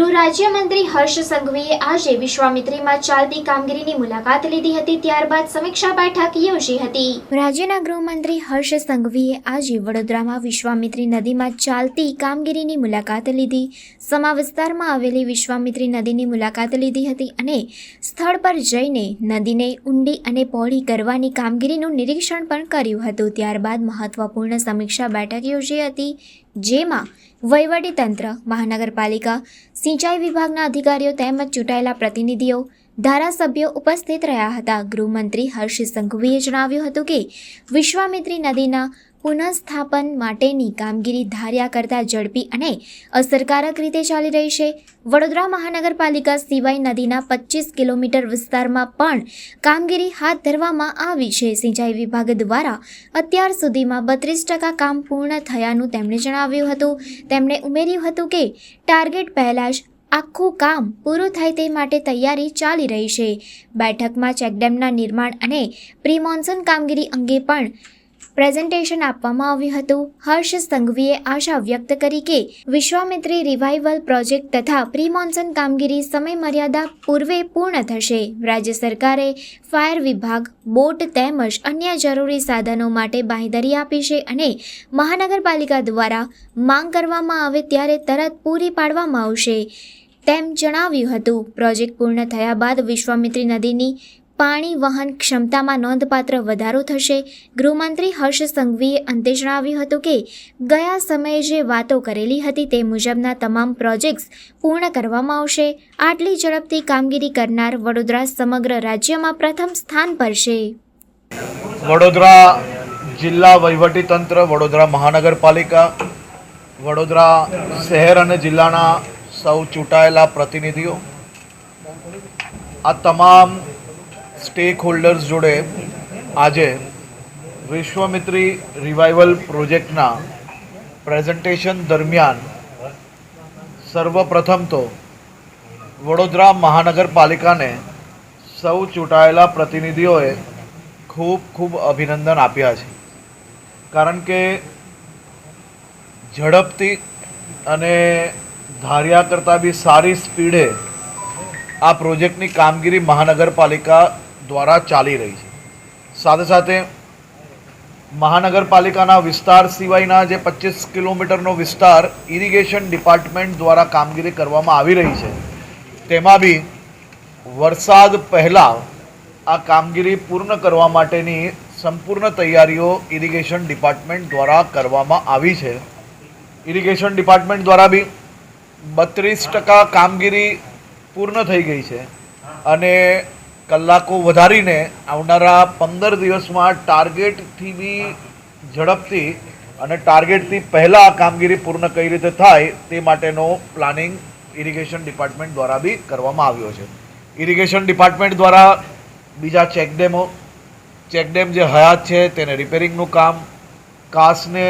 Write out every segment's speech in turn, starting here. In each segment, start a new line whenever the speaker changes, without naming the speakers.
ગૃહ રાજ્યમંત્રી હર્ષ સંઘવીએ આજે વિશ્વામિત્રીમાં ચાલતી કામગીરીની મુલાકાત લીધી હતી, ત્યારબાદ સમીક્ષા બેઠક યોજી હતી. રાજ્યના ગૃહમંત્રી હર્ષ સંઘવીએ આજે વડોદરામાં વિશ્વામિત્રી નદીમાં ચાલતી કામગીરીની મુલાકાત લીધી. સમા વિસ્તારમાં આવેલી વિશ્વામિત્રી નદીની મુલાકાત લીધી હતી અને સ્થળ પર જઈને નદીને ઊંડી અને પહોળી કરવાની કામગીરીનું નિરીક્ષણ પણ કર્યું હતું. ત્યારબાદ મહત્વપૂર્ણ સમીક્ષા બેઠક યોજી હતી. જેમાં વહીવટીતંત્ર, મહાનગરપાલિકા, સિંચાઈ વિભાગના અધિકારીઓ તેમજ ચૂંટાયેલા પ્રતિનિધિઓ, ધારાસભ્યો ઉપસ્થિત રહ્યા હતા. ગૃહમંત્રી હર્ષ સંઘવીએ જણાવ્યું હતું કે વિશ્વામિત્રી નદીના પુનઃસ્થાપન માટેની કામગીરી ધાર્યા કરતાં ઝડપી અને અસરકારક રીતે ચાલી રહી છે. વડોદરા મહાનગરપાલિકા સિવાય નદીના પચીસ કિલોમીટર વિસ્તારમાં પણ કામગીરી હાથ ધરવામાં આવી છે. સિંચાઈ વિભાગ દ્વારા અત્યાર સુધીમાં બત્રીસ ટકા કામ પૂર્ણ થયાનું તેમણે જણાવ્યું હતું. તેમણે ઉમેર્યું હતું કે ટાર્ગેટ પહેલાં જ આખું કામ પૂરું થાય તે માટે તૈયારી ચાલી રહી છે. બેઠકમાં ચેકડેમના નિર્માણ અને પ્રી મોન્સૂન કામગીરી અંગે પણ પ્રેઝન્ટેશન આપવામાં આવ્યું હતું. હર્ષ સંઘવીએ આશા વ્યક્ત કરી કે વિશ્વામિત્રી રિવાઇવલ પ્રોજેક્ટ તથા પ્રી મોન્સૂન કામગીરી સમયમર્યાદા પૂર્વે પૂર્ણ થશે. રાજ્ય સરકારે ફાયર વિભાગ, બોટ તેમજ અન્ય જરૂરી સાધનો માટે બાંહેધરી આપી છે અને મહાનગરપાલિકા દ્વારા માંગ કરવામાં આવે ત્યારે તરત પૂરી પાડવામાં આવશે. તેમ જણાવ્યું હતું. પ્રોજેક્ટ પૂર્ણ થયા બાદ વિશ્વામિત્રી નદીની પાણી વહન ક્ષમતામાં નોંધપાત્ર વધારો થશે. ગૃહમંત્રી હર્ષ સંઘવીએ અંતે જણાવ્યું હતું કે, ગયા સમયે જે વાતો કરેલી હતી તે મુજબના તમામ પ્રોજેક્ટ્સ પૂર્ણ કરવામાં આવશે. આટલી ઝડપથી કામગીરી કરનાર વડોદરા સમગ્ર રાજ્યમાં પ્રથમ સ્થાન પર છે
વડોદરા જિલ્લા વહીવટીતંત્ર વડોદરા મહાનગરપાલિકા, વડોદરા શહેર અને જિલ્લાના સૌ ચૂંટાયેલા પ્રતિનિધિઓ, આ તમામ સ્ટેક હોલ્ડર્સ જોડે આજે વિશ્વમિત્રી રિવાઇવલ પ્રોજેક્ટના પ્રેઝન્ટેશન દરમિયાન સર્વપ્રથમ તો વડોદરા મહાનગરપાલિકાને સૌ ચૂંટાયેલા પ્રતિનિધિઓએ ખૂબ ખૂબ અભિનંદન આપ્યા છે. કારણ કે ઝડપથી અને ધાર્યા કરતાં બી સારી સ્પીડે આ પ્રોજેક્ટની કામગીરી મહાનગરપાલિકા દ્વારા ચાલી રહી છે. સાથે સાથે મહાનગરપાલિકાના વિસ્તાર સિવાયના જે પચીસ કિલોમીટરનો વિસ્તાર ઇરિગેશન ડિપાર્ટમેન્ટ દ્વારા કામગીરી કરવામાં આવી રહી છે, તેમાં બી વરસાદ પહેલાં આ કામગીરી પૂર્ણ કરવા માટેની સંપૂર્ણ તૈયારીઓ ઇરિગેશન ડિપાર્ટમેન્ટ દ્વારા કરવામાં આવી છે. ઇરિગેશન ડિપાર્ટમેન્ટ દ્વારા બી બત્રીસ ટકા કામગીરી પૂર્ણ થઈ ગઈ છે અને કલાકો વધારીને આવનારા પંદર દિવસમાં ટાર્ગેટથી બી ઝડપથી અને ટાર્ગેટથી પહેલાં આ કામગીરી પૂર્ણ કઈ રીતે થાય તે માટેનો પ્લાનિંગ ઇરિગેશન ડિપાર્ટમેન્ટ દ્વારા બી કરવામાં આવ્યો છે. ઇરિગેશન ડિપાર્ટમેન્ટ દ્વારા બીજા ચેકડેમો, ચેકડેમ જે હયાત છે તેને રિપેરિંગનું કામ, કાસને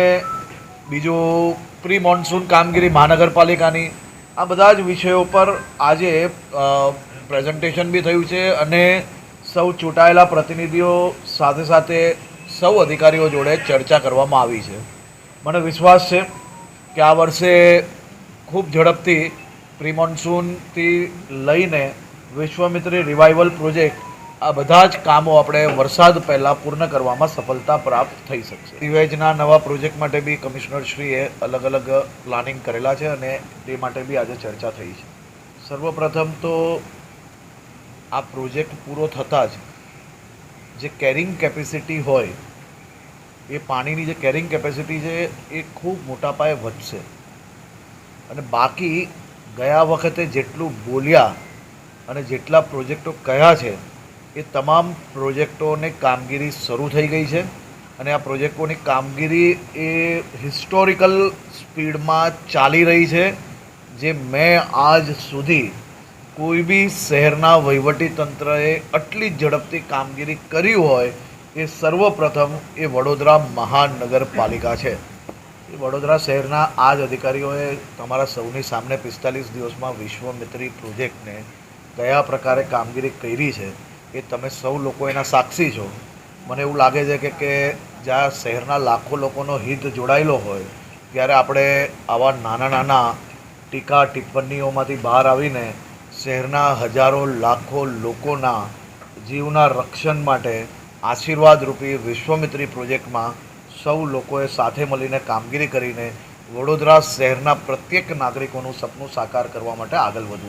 બીજું પ્રી મોન્સૂન કામગીરી મહાનગરપાલિકાની, આ બધા જ વિષયો પર આજે પ્રેઝન્ટેશન બી થયું છે અને સૌ ચૂંટાયેલા પ્રતિનિધિઓ સાથે સાથે સૌ અધિકારીઓ જોડે ચર્ચા કરવામાં આવી છે. મને વિશ્વાસ છે કે આ વર્ષે ખૂબ ઝડપથી પ્રી મોન્સૂનથી લઈને વિશ્વમિત્રી રિવાઇવલ પ્રોજેક્ટ આ બધા જ કામો આપણે વરસાદ પહેલાં પૂર્ણ કરવામાં સફળતા પ્રાપ્ત થઈ શકશે. સિવેજના નવા પ્રોજેક્ટ માટે બી કમિશનરશ્રીએ અલગ અલગ પ્લાનિંગ કરેલા છે અને તે માટે બી આજે ચર્ચા થઈ છે. સર્વપ્રથમ તો આ પ્રોજેક્ટ પૂરો થતાં જ જે કેરિંગ કેપેસિટી હોય, એ પાણીની જે કેરિંગ કેપેસિટી છે, એ ખૂબ મોટા પાયે વધશે. અને બાકી ગયા વખતે જેટલું બોલ્યા અને જેટલા પ્રોજેક્ટો કયા છે, એ તમામ પ્રોજેક્ટોની કામગીરી શરૂ થઈ ગઈ છે. અને આ પ્રોજેક્ટોની કામગીરી એ હિસ્ટોરિકલ સ્પીડમાં ચાલી રહી છે, જે મેં આજ સુધી કોઈ બી શહેરના વહીવટી તંત્રએ આટલી ઝડપથી કામગીરી કરી હોય, એ સર્વપ્રથમ એ વડોદરા મહાનગરપાલિકા છે. એ વડોદરા શહેરના આ જ અધિકારીઓએ તમારા સૌની સામે પિસ્તાલીસ દિવસમાં વિશ્વમિત્રી પ્રોજેક્ટને કયા પ્રકારે કામગીરી કરી છે, એ તમે સૌ લોકો એના સાક્ષી છો. મને એવું લાગે છે કે કે જ્યાં શહેરના લાખો લોકોનો હિત જોડાયેલો હોય, ત્યારે આપણે આવા નાના નાના ટીકા ટિપ્પણીઓમાંથી બહાર આવીને શહેરના હજારો, લાખો લોકોના જીવના રક્ષણ માટે આશીર્વાદરૂપી વિશ્વમિત્રી પ્રોજેક્ટમાં સૌ લોકોએ સાથે મળીને કામગીરી કરીને વડોદરા શહેરના પ્રત્યેક નાગરિકોનું સપનું સાકાર કરવા માટે આગળ વધવું